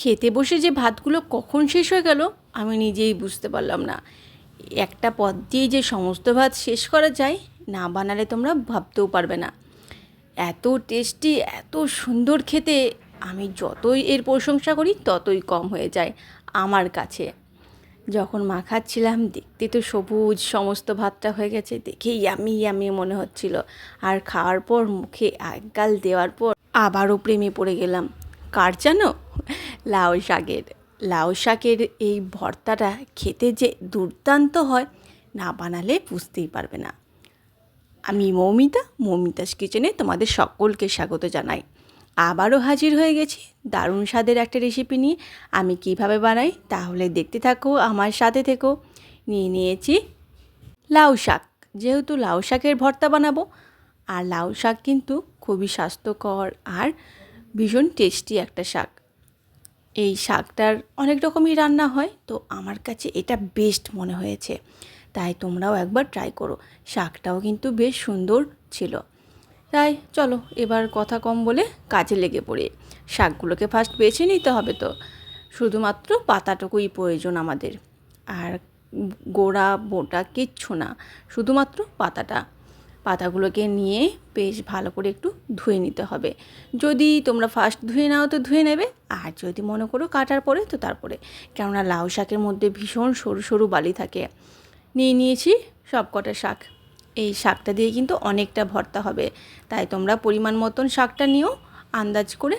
খেতে বসে যে ভাতগুলো কখন শেষ হয়ে গেল, আমি নিজেই বুঝতে পারলাম না। একটা পদ দিয়েই যে সমস্ত ভাত শেষ করা যায়, না বানালে তোমরা ভাবতেও পারবে না। এত টেস্টি, এত সুন্দর খেতে, আমি যতই এর প্রশংসা করি, ততই কম হয়ে যায় আমার কাছে। যখন মাখাচ্ছিলাম দেখতে তো সবুজ সমস্ত ভাতটা হয়ে গেছে দেখে ইয়ামি ইয়ামি মনে হচ্ছিল। আর খাওয়ার পর মুখে একগাল দেওয়ার পর আবারও প্রেমে পড়ে গেলাম। কার জানো? লাউ শাকের লাউ শাকের এই ভর্তাটা খেতে যে দুর্দান্ত হয়, না বানালে বুঝতেই পারবে না। আমি মৌমিতা, মৌমিতাস কিচেনে তোমাদের সকলকে স্বাগত জানাই। আবারও হাজির হয়ে গেছি দারুণ স্বাদের একটা রেসিপি নিয়ে। আমি কীভাবে বানাই তাহলে দেখতে থাকো, আমার সাথে থেকো। নিয়ে নিয়েছি লাউ শাক। যেহেতু লাউ শাকের ভর্তা বানাবো, আর লাউ শাক কিন্তু খুবই স্বাস্থ্যকর আর ভীষণ টেস্টি একটা শাক। এই শাকটার অনেক রকমই রান্না হয়, তো আমার কাছে এটা বেস্ট মনে হয়েছে। তাই তোমরাও একবার ট্রাই করো। শাকটাও কিন্তু বেশ সুন্দর ছিল। তাই চলো, এবার কথা কম বলে কাজে লেগে পড়ি। শাকগুলোকে ফার্স্ট বেছে নিতে হবে তো। শুধুমাত্র পাতাটুকুই প্রয়োজন আমাদের। আর গোড়া, বোটা কিচ্ছু না, শুধুমাত্র পাতাটা। পাতাগুলোকে নিয়ে বেশ ভালো করে একটু ধুয়ে নিতে হবে। যদি তোমরা ফার্স্ট ধুয়ে নাও তো ধুয়ে নেবে, আর যদি মনে করো কাটার পরে তো তারপরে। কেননা লাউ শাকের মধ্যে ভীষণ সরু সরু বালি থাকে। নিয়ে নিয়েছি সব কটা শাক। এই শাকটা দিয়ে কিন্তু অনেকটা ভর্তা হবে। তাই তোমরা পরিমাণ মতন শাকটা নিও, আন্দাজ করে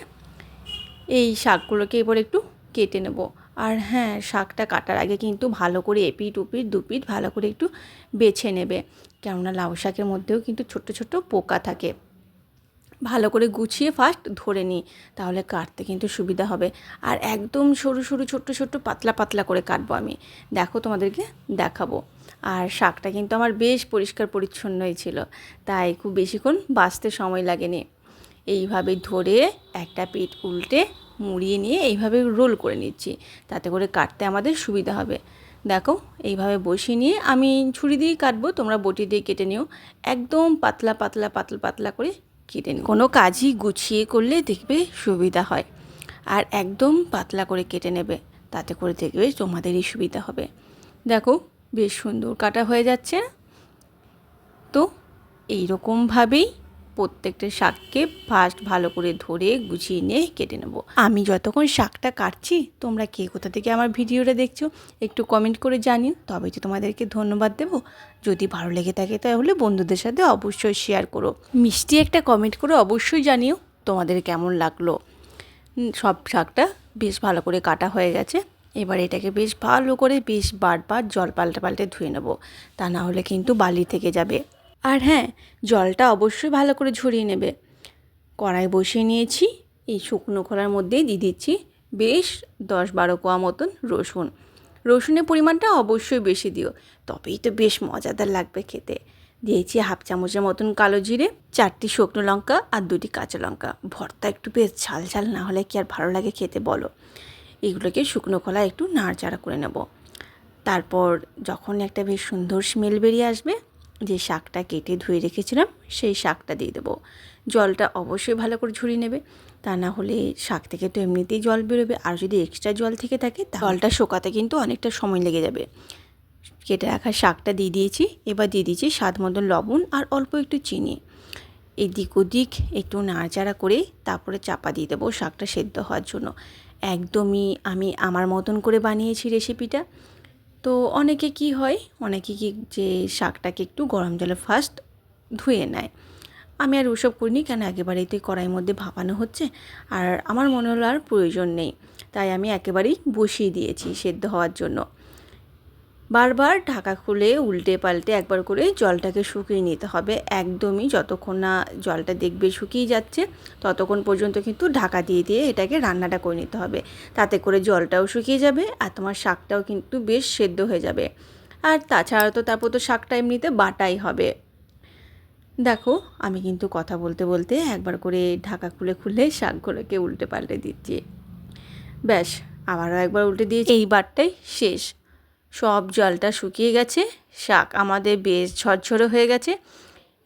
এই শাকগুলোকে এবার একটু কেটে নেব। আর হ্যাঁ শাকটা কাটার আগে কিন্তু ভালো করে এপিট উপিট দুপিট ভালো করে একটু বেছে নেবে। কেননা লাউ শাকের মধ্যেও কিন্তু ছোট্ট ছোট্ট পোকা থাকে। ভালো করে গুছিয়ে ফার্স্ট ধরে নিই, তাহলে কাটতে কিন্তু সুবিধা হবে। আর একদম সরু সরু ছোট্ট ছোট্ট পাতলা পাতলা করে কাটবো আমি। দেখো তোমাদেরকে দেখাবো। আর শাকটা কিন্তু আমার বেশ পরিষ্কার পরিচ্ছন্নই ছিল, তাই খুব বেশিক্ষণ বাঁচতে সময় লাগেনি। এইভাবে ধরে একটা পিঠ উল্টে মুড়িয়ে নিয়ে এইভাবে রোল করে নিচ্ছি। তাতে করে কাটতে আমাদের সুবিধা হবে। দেখো, এইভাবে বসিয়ে নিয়ে আমি ছুরি দিয়েই কাটবো, তোমরা বটি দিয়ে কেটে নিও। একদম পাতলা পাতলা পাতলা পাতলা করে কেটে নিও। কোনো কাজই গুছিয়ে করলে দেখবে সুবিধা হয়। আর একদম পাতলা করে কেটে নেবে, তাতে করে দেখবে তোমাদেরই সুবিধা হবে। দেখো, বেশ সুন্দর কাটা হয়ে যাচ্ছে। তো এইরকমভাবেই প্রত্যেকটা শাককে ফার্স্ট ভালো করে ধরে গুছিয়ে নিয়ে কেটে নেব। আমি যতক্ষণ শাকটা কাটছি, তোমরা কে কোথা থেকে আমার ভিডিওটা দেখছ, একটু কমেন্ট করে জানিও। তবে তো তোমাদেরকে ধন্যবাদ দেবো। যদি ভালো লেগে থাকে তাহলে বন্ধুদের সাথে অবশ্যই শেয়ার করো। মিষ্টি একটা কমেন্ট করে অবশ্যই জানিও তোমাদের কেমন লাগল। সব শাকটা বেশ ভালো করে কাটা হয়ে গেছে। এবার এটাকে বেশ ভালো করে বেশ বারবার জল পাল্টে পাল্টে ধুয়ে নেব। তা না হলে কিন্তু বালি থেকে যাবে। আর হ্যাঁ জলটা অবশ্যই ভালো করে ঝরিয়ে নেবে। কড়াই বসিয়ে নিয়েছি, এই শুকনো খোলার মধ্যেই দিয়ে দিচ্ছি বেশ দশ বারো কোয়া মতন রসুন। রসুনের পরিমাণটা অবশ্যই বেশি দিও, তবেই তো বেশ মজাদার লাগবে খেতে। দিয়েছি হাফ চামচের মতন কালো জিরে, চারটি শুকনো লঙ্কা আর দুটি কাঁচা লঙ্কা। ভর্তা একটু বেশ ঝাল ঝাল না হলে কি আর ভালো লাগে খেতে বলো। এগুলোকে শুকনো খোলা একটু নাড়চাড়া করে নেব। তারপর যখন একটা বেশ সুন্দর স্মেল বেরিয়ে আসবে যে শাকটা কেটে ধুয়ে রেখেছিলাম, সেই শাকটা দিয়ে দেবো। জলটা অবশ্যই ভালো করে ঝরিয়ে নেবে। তা না হলে শাক থেকে তো এমনিতেই জল বেরোবে। আর যদি এক্সট্রা জল থেকে থাকে জলটা শোকাতে কিন্তু অনেকটা সময় লেগে যাবে। কেটে রাখা শাকটা দিয়ে দিয়েছি। এবার দিয়ে দিয়েছি স্বাদ মতন লবণ আর অল্প একটু চিনি। এদিক ওদিক একটু নাড়াচাড়া করে তারপরে চাপা দিয়ে দেবো শাকটা সেদ্ধ হওয়ার জন্য। একদমই আমি আমার মতন করে বানিয়েছি রেসিপিটা তো অনেকে কি হয়, অনেকে কি যে শাকটাকে একটু গরম জলে ফার্স্ট ধুয়ে নেয়। আমি আর ওসব করিনি, কেন একেবারেই তো কড়াইয়ের মধ্যে ভাপানো হচ্ছে আর আমার মনে হলো আর প্রয়োজন নেই। তাই আমি একেবারেই বসিয়ে দিয়েছি সেদ্ধ হওয়ার জন্য। বারবার ঢাকা খুলে উল্টে পাল্টে একবার করে জলটাকে শুকিয়ে নিতে হবে। একদমই যতক্ষণ না জলটা দেখবে শুকিয়ে যাচ্ছে, ততক্ষণ পর্যন্ত কিন্তু ঢাকা দিয়ে দিয়ে এটাকে রান্নাটা করে নিতে হবে। তাতে করে জলটাও শুকিয়ে যাবে আর তোমার শাকটাও কিন্তু বেশ সেদ্ধ হয়ে যাবে। আর তাছাড়া তো তারপর তো শাকটা এমনিতে বাটাই হবে। দেখো, আমি কিন্তু কথা বলতে বলতে একবার করে ঢাকা খুলে খুলে শাকগুলোকে উল্টে পাল্টে দিচ্ছি। ব্যাস, আবারও একবার উল্টে দিয়েছি। এইবারটাই শেষ। সব জলটা শুকিয়ে গেছে, শাক আমাদের বেশ ঝরঝরে হয়ে গেছে।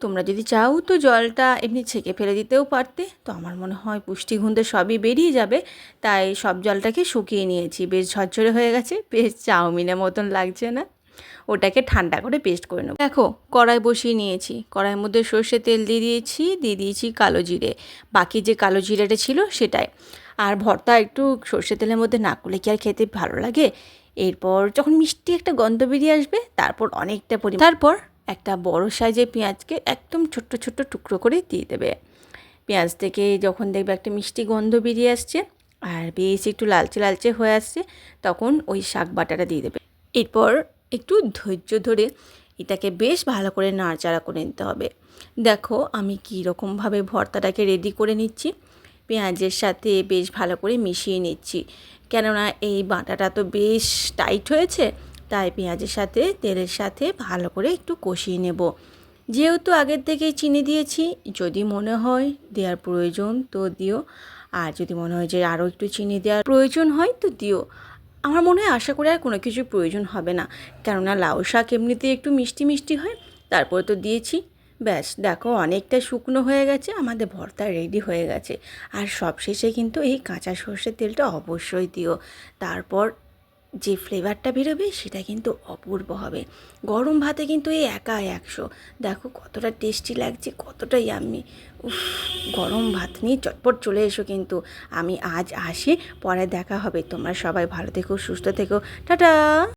তোমরা যদি চাও তো জলটা এমনি ছেঁকে ফেলে দিতেও পারতে, তো আমার মনে হয় পুষ্টিগুণতে সবই বেরিয়ে যাবে। তাই সব জলটাকে শুকিয়ে নিয়েছি, বেশ ঝরঝরে হয়ে গেছে, বেশ চাউমিনের মতন লাগছে না। ওটাকে ঠান্ডা করে পেস্ট করে নেব। দেখো, কড়াই বসিয়ে নিয়েছি, কড়াইয়ের মধ্যে সর্ষে তেল দিয়ে দিয়েছি দিয়ে দিয়েছি কালো জিরে। বাকি যে কালো জিরেটা ছিল সেটাই। আর ভর্তা একটু সর্ষে তেলের মধ্যে না করলে কি আর খেতে ভালো লাগে? এরপর যখন মিষ্টি একটা গন্ধ বেরিয়ে আসবে তারপর অনেকটা পরিমাণ তারপর? একটা বড় সাইজে পেঁয়াজকে একদম ছোট্ট ছোট্ট টুকরো করে দিয়ে দেবে। পেঁয়াজ থেকে যখন দেখবে একটা মিষ্টি গন্ধ বেরিয়ে আসছে আর বেশ একটু লালচে লালচে হয়ে আসছে তখন ওই শাক বাটাটা দিয়ে দেবে। এরপর একটু ধৈর্য ধরে এটাকে বেশ ভালো করে নাড়চাড়া করে নিতে হবে। দেখো আমি কী রকমভাবে ভর্তাটাকে রেডি করে নিচ্ছি। পেঁয়াজের সাথে বেশ ভালো করে মিশিয়ে নিচ্ছি। কেননা এই বাটাটা তো বেশ টাইট হয়েছে, তাই পেঁয়াজের সাথে, তেলের সাথে ভালো করে একটু কষিয়ে নেব। যেহেতু আগের থেকেই চিনি দিয়েছি, যদি মনে হয় দেওয়ার প্রয়োজন তো দিও। আর যদি মনে হয় যে আরও একটু চিনি দেওয়ার প্রয়োজন হয় তো দিও। আমার মনে হয় আশা করি আর কোনো কিছু প্রয়োজন হবে না। কেননা লাউ শাক এমনিতেই একটু মিষ্টি মিষ্টি হয়, তারপরে তো দিয়েছি। ব্যাস, দেখো অনেকটা শুকনো হয়ে গেছে, আমাদের ভর্তা রেডি হয়ে গেছে। আর সবশেষে কিন্তু এই কাঁচা সর্ষের তেলটা অবশ্যই দিও। তারপর যে ফ্লেভারটা বেরোবে সেটা কিন্তু অপূর্ব হবে। গরম ভাতে কিন্তু এই একা একশো। দেখো কতটা টেস্টি লাগছে, কতটা আমি উফ, গরম ভাত নিয়ে চটপট চলে এসো কিন্তু। আমি আজ আসি, পরে দেখা হবে। তোমরা সবাই ভালো থেকো, সুস্থ থেকো। টাটা!